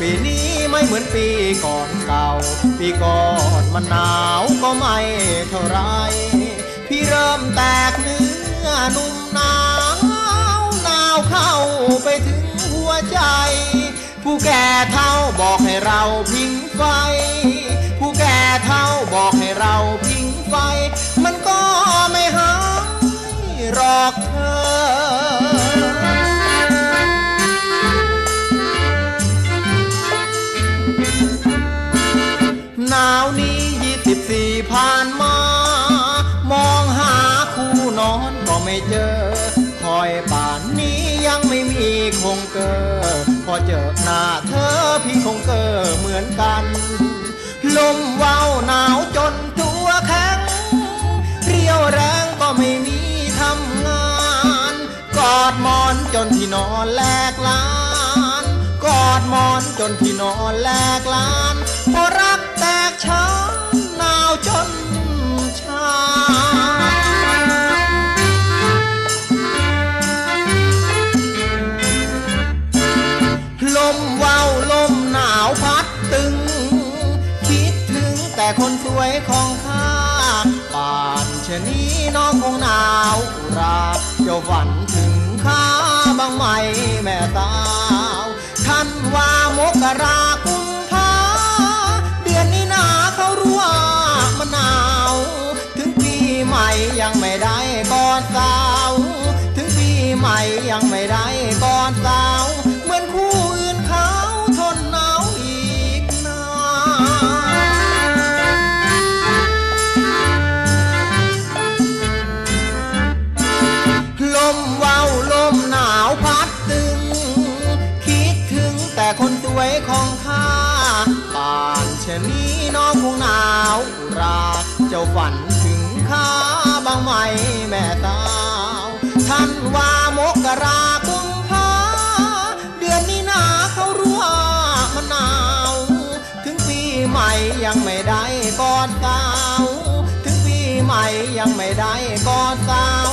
ปีนี้ไมือนปีก่อนเก่า ปีก่อนมันหนาวก็ไม่เท่าไร พี่เริ่มแตกเนื้อนุ่มหนาวหนาวเข้าไปถึงหัวใจ ผู้แก่เท่าบอกให้เราพิงไฟ ผู้แก่เท่าบอกให้เราพิงไฟ มันก็ไม่หายหรอกเธอ หนาวนี้ยี่สิบสี่ผ่านมา มองหาคู่นอนก็ไม่เจอ คอยป่านนี้ยังไม่มีคงเกอพอเจอหน้าเธอพี่คงเกอเหมือนกัน ลมว้าวหนาวจนตัวแข็ง เรียวแรงก็ไม่มีทำงาน กอดมอนจนที่นอนแลกลาน กอดมอนจนที่นอนแลกลาน ช้าหนาวจนชา ลมว้าวลมหนาวพัดตึง คิดถึงแต่คนสวยของข้าป่านชะนี้น้องคงหนาวราจ้าฝันถึงข้าบ้างไหมแม่สาวท่านว่ามกรากุ ยังไม่ได้กอดสาว ถึงปีใหม่ยังไม่ได้กอดสาว เหมือนคู่อื่นเขาทนหนาวอีกนานลมว้าลมหนาวพัดตึง คิดถึงแต่คนสวยของข้าป่านเช่นนี้น้องคงหนาวราเจ้าฝันถึง ข้าบางไหมแม่สาวท่านว่ามกรากุมภาเดือนนี้นาเขารู้ว่ามันหนาว ถึงปีใหม่ยังไม่ได้กอดสาว ถึงปีใหม่ยังไม่ได้กอดสาว